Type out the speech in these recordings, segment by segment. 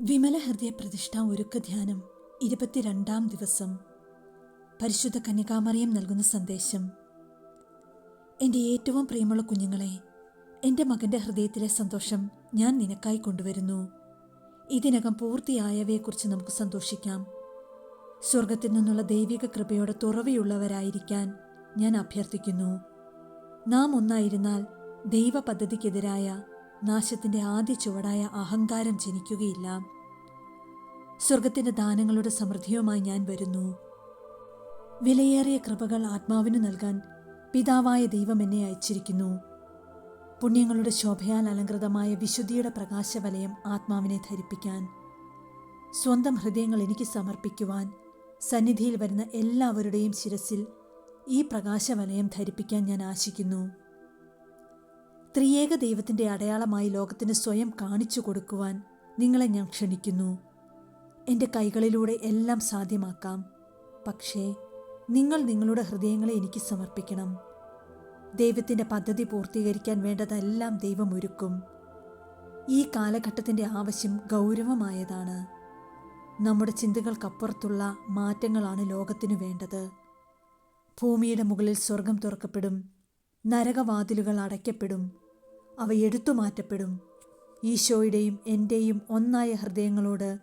വിമല ഹൃദയ പ്രതിഷ്ഠ ഒരുക്ക ധ്യാനം ഇരുപത്തിരണ്ടാം ദിവസം. പരിശുദ്ധ കന്യകാമറിയം നൽകുന്ന സന്ദേശം. എന്റെ ഏറ്റവും പ്രിയമുള്ള കുഞ്ഞുങ്ങളെ എന്റെ മകന്റെ ഹൃദയത്തിലെ സന്തോഷം ഞാൻ നിനക്കായി കൊണ്ടുവരുന്നു. ഇതിനകം പൂർത്തിയായവയെക്കുറിച്ച് നമുക്ക് സന്തോഷിക്കാം. സ്വർഗത്തിൽ നിന്നുള്ള ദൈവിക കൃപയോടെ തുറവിയുള്ളവരായിരിക്കാൻ ഞാൻ അഭ്യർത്ഥിക്കുന്നു. നാം ഒന്നായിരുന്നാൽ ദൈവ പദ്ധതിക്കെതിരായ നാശത്തിന്റെ ആദ്യ ചുവടായ അഹങ്കാരം ജനിക്കുകയില്ല. സ്വർഗത്തിന്റെ ദാനങ്ങളുടെ സമൃദ്ധിയുമായി ഞാൻ വരുന്നു. വിലയേറിയ കൃപകൾ ആത്മാവിന് നൽകാൻ പിതാവായ ദൈവം എന്നെ അയച്ചിരിക്കുന്നു. പുണ്യങ്ങളുടെ ശോഭയാൽ അലങ്കൃതമായ വിശുദ്ധിയുടെ പ്രകാശവലയം ആത്മാവിനെ ധരിപ്പിക്കാൻ സ്വന്തം ഹൃദയങ്ങൾ എനിക്ക് സമർപ്പിക്കുവാൻ സന്നിധിയിൽ വരുന്ന എല്ലാവരുടെയും ശിരസിൽ ഈ പ്രകാശവലയം ധരിപ്പിക്കാൻ ഞാൻ ആശിക്കുന്നു. ത്രിയേക ദൈവത്തിന്റെ അടയാളമായി ലോകത്തിന് സ്വയം കാണിച്ചു കൊടുക്കുവാൻ നിങ്ങളെ ഞാൻ ക്ഷണിക്കുന്നു. എന്റെ കൈകളിലൂടെ എല്ലാം സാധ്യമാക്കാം. പക്ഷേ നിങ്ങൾ നിങ്ങളുടെ ഹൃദയങ്ങളെ എനിക്ക് സമർപ്പിക്കണം. ദൈവത്തിന്റെ പദ്ധതി പൂർത്തീകരിക്കാൻ വേണ്ടതെല്ലാം ദൈവം ഒരുക്കും. ഈ കാലഘട്ടത്തിന്റെ ആവശ്യം ഗൗരവമായതാണ്. നമ്മുടെ ചിന്തകൾക്കപ്പുറത്തുള്ള മാറ്റങ്ങളാണ് ലോകത്തിനു വേണ്ടത്. ഭൂമിയുടെ മുകളിൽ സ്വർഗം തുറക്കപ്പെടും. നരകവാതിലുകൾ അടയ്ക്കപ്പെടും. അവ എടുത്തു മാറ്റപ്പെടും ഈശോയുടെയും എന്റെയും ഒന്നായ ഹൃദയങ്ങളോട്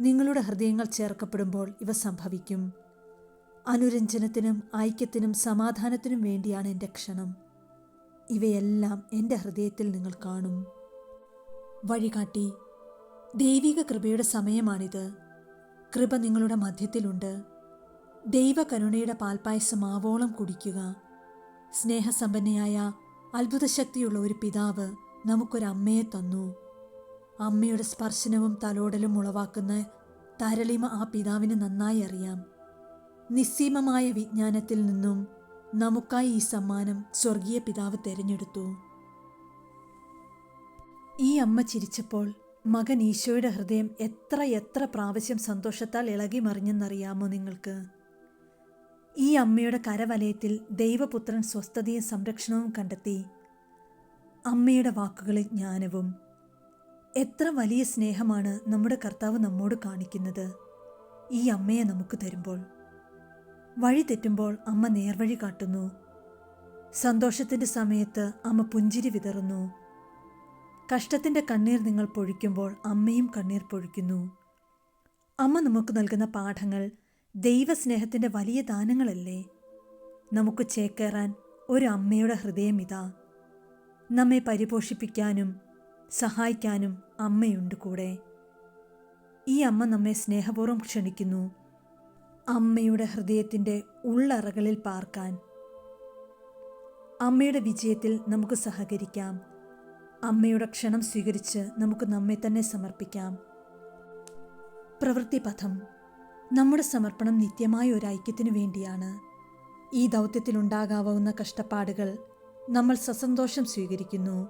നിങ്ങളുടെ ഹൃദയങ്ങൾ ചേർക്കപ്പെടുമ്പോൾ ഇവ സംഭവിക്കും. അനുരഞ്ജനത്തിനും ഐക്യത്തിനും സമാധാനത്തിനും വേണ്ടിയാണ് എന്റെ ക്ഷണം. ഇവയെല്ലാം എന്റെ ഹൃദയത്തിൽ നിങ്ങൾ കാണും. വഴികാട്ടി. ദൈവിക കൃപയുടെ സമയമാണിത്. കൃപ നിങ്ങളുടെ മധ്യത്തിലുണ്ട്. ദൈവകരുണയുടെ പാൽപ്പായസം ആവോളം കുടിക്കുക. സ്നേഹസമ്പന്നയായ അത്ഭുതശക്തിയുള്ള ഒരു പിതാവ് നമുക്കൊരമ്മയെ തന്നു. അമ്മയുടെ സ്പർശനവും തലോടലും ഉളവാക്കുന്ന തരളിമ ആ പിതാവിന് നന്നായി അറിയാം. നിസ്സീമമായ വിജ്ഞാനത്തിൽ നിന്നും നമുക്കായി ഈ സമ്മാനം സ്വർഗീയ പിതാവ് തെരഞ്ഞെടുത്തു. ഈ അമ്മ ചിരിച്ചപ്പോൾ മകൻ ഈശോയുടെ ഹൃദയം എത്ര എത്ര പ്രാവശ്യം സന്തോഷത്താൽ ഇളകി മറിഞ്ഞെന്നറിയാമോ നിങ്ങൾക്ക്? ഈ അമ്മയുടെ കരവലയത്തിൽ ദൈവപുത്രൻ സ്വസ്ഥതയും സംരക്ഷണവും കണ്ടെത്തി. അമ്മയുടെ വാക്കുകളിൽ ജ്ഞാനവും. എത്ര വലിയ സ്നേഹമാണ് നമ്മുടെ കർത്താവ് നമ്മോട് കാണിക്കുന്നത്. ഈ അമ്മയെ നമുക്ക് തരുമ്പോൾ. വഴി തെറ്റുമ്പോൾ അമ്മ നേർവഴി കാട്ടുന്നു. സന്തോഷത്തിന്റെ സമയത്ത് അമ്മ പുഞ്ചിരി വിതറുന്നു. കഷ്ടത്തിന്റെ കണ്ണീർ നിങ്ങൾ പൊഴിക്കുമ്പോൾ അമ്മയും കണ്ണീർ പൊഴിക്കുന്നു. അമ്മ നമുക്ക് നൽകുന്ന പാഠങ്ങൾ ദൈവസ്നേഹത്തിന്റെ വലിയ ദാനങ്ങളല്ലേ? നമുക്ക് ചേക്കേറാൻ ഒരു അമ്മയുടെ ഹൃദയം ഇതാ. നമ്മെ പരിപോഷിപ്പിക്കാനും സഹായിക്കാനും അമ്മയുണ്ട് കൂടെ. ഈ അമ്മ നമ്മെ സ്നേഹപൂർവം ക്ഷണിക്കുന്നു. അമ്മയുടെ ഹൃദയത്തിന്റെ ഉള്ളറകളിൽ പാർക്കാൻ. അമ്മയുടെ വിജയത്തിൽ നമുക്ക് സഹകരിക്കാം. അമ്മയുടെ ക്ഷണം സ്വീകരിച്ച് നമുക്ക് നമ്മെ തന്നെ സമർപ്പിക്കാം. പ്രവൃത്തിപഥം. നമ്മുടെ സമർപ്പണം നിത്യമായ ഒരു ഐക്യത്തിനു വേണ്ടിയാണ്. ഈ ദൗത്യത്തിലുണ്ടാകാവുന്ന കഷ്ടപ്പാടുകൾ നമ്മൾ സസന്തോഷം സ്വീകരിക്കുന്നു.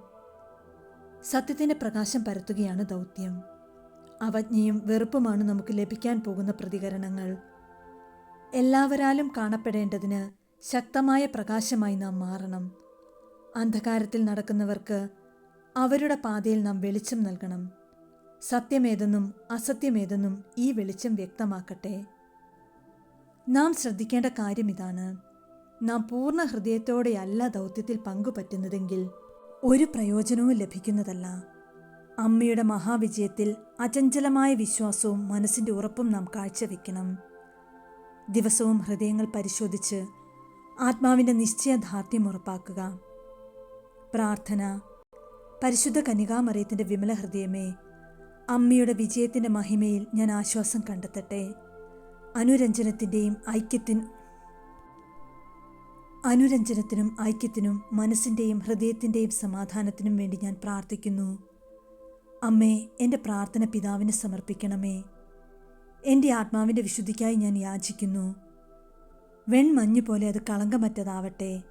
സത്യത്തിന്റെ പ്രകാശം പരത്തുകയാണ് ദൗത്യം. അവജ്ഞയും വെറുപ്പുമാണ് നമുക്ക് ലഭിക്കാൻ പോകുന്ന പ്രതികരണങ്ങൾ. എല്ലാവരാലും കാണപ്പെടേണ്ടതിന് ശക്തമായ പ്രകാശമായി നാം മാറണം. അന്ധകാരത്തിൽ നടക്കുന്നവർക്ക് അവരുടെ പാതയിൽ നാം വെളിച്ചം നൽകണം. സത്യമേതെന്നും അസത്യമേതെന്നും ഈ വെളിച്ചം വ്യക്തമാക്കട്ടെ. നാം ശ്രദ്ധിക്കേണ്ട കാര്യം ഇതാണ് നാം പൂർണ ഹൃദയത്തോടെയല്ല ദൗത്യത്തിൽ പങ്കുപറ്റുന്നതെങ്കിൽ ഒരു പ്രയോജനവും ലഭിക്കുന്നതല്ല. അമ്മയുടെ മഹാവിജയത്തിൽ അചഞ്ചലമായ വിശ്വാസവും മനസ്സിന്റെ ഉറപ്പും നാം കാഴ്ചവെക്കണം. ദിവസവും ഹൃദയങ്ങൾ പരിശോധിച്ച് ആത്മാവിന്റെ നിശ്ചയദാർഢ്യം ഉറപ്പാക്കുക. പ്രാർത്ഥന. പരിശുദ്ധ കനികാമറിയത്തിന്റെ വിമല ഹൃദയമേ അമ്മയുടെ വിജയത്തിന്റെ മഹിമയിൽ ഞാൻ ആശ്വാസം കണ്ടെത്തട്ടെ. അനുരഞ്ജനത്തിന്റെയും ഐക്യത്തിൻ അനുരഞ്ജനത്തിനും ഐക്യത്തിനും മനസ്സിന്റെയും ഹൃദയത്തിന്റെയും സമാധാനത്തിനും വേണ്ടി ഞാൻ പ്രാർത്ഥിക്കുന്നു. അമ്മേ എന്റെ പ്രാർത്ഥന പിതാവിനെ സമർപ്പിക്കണമേ. എന്റെ ആത്മാവിന്റെ വിശുദ്ധിക്കായി ഞാൻ യാചിക്കുന്നു. വെൺമഞ്ഞു പോലെ അത് കളങ്കമറ്റതാവട്ടെ.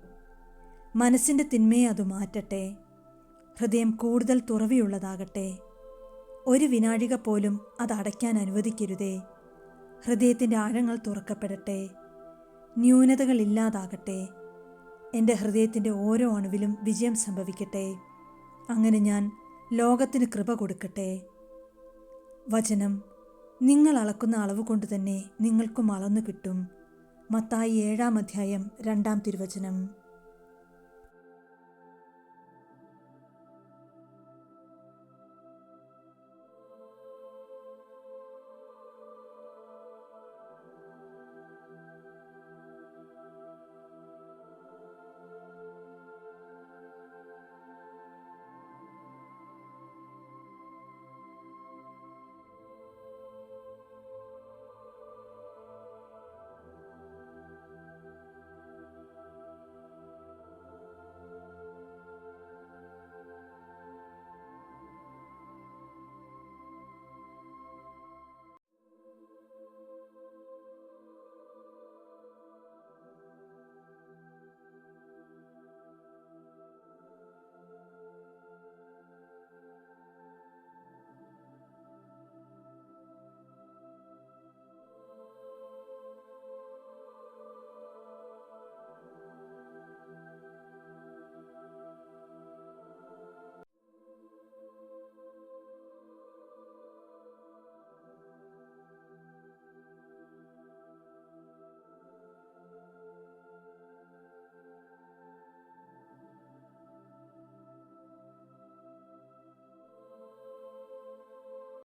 മനസ്സിന്റെ തിന്മയെ അത് മാറ്റട്ടെ. ഹൃദയം കൂടുതൽ തുറവിയുള്ളതാകട്ടെ. ഒരു വിനാഴിക പോലും അത് അടയ്ക്കാൻ അനുവദിക്കരുതേ. ഹൃദയത്തിന്റെ ആഴങ്ങൾ തുറക്കപ്പെടട്ടെ. ന്യൂനതകൾ ഇല്ലാതാകട്ടെ. എന്റെ ഹൃദയത്തിന്റെ ഓരോ അണുവിലും വിജയം സംഭവിക്കട്ടെ. അങ്ങനെ ഞാൻ ലോകത്തിന് കൃപ കൊടുക്കട്ടെ. വചനം നിങ്ങൾ അളക്കുന്ന അളവ് കൊണ്ട് തന്നെ നിങ്ങൾക്കും അളന്നു കിട്ടും. മത്തായി ഏഴാം അധ്യായം രണ്ടാം തിരുവചനം.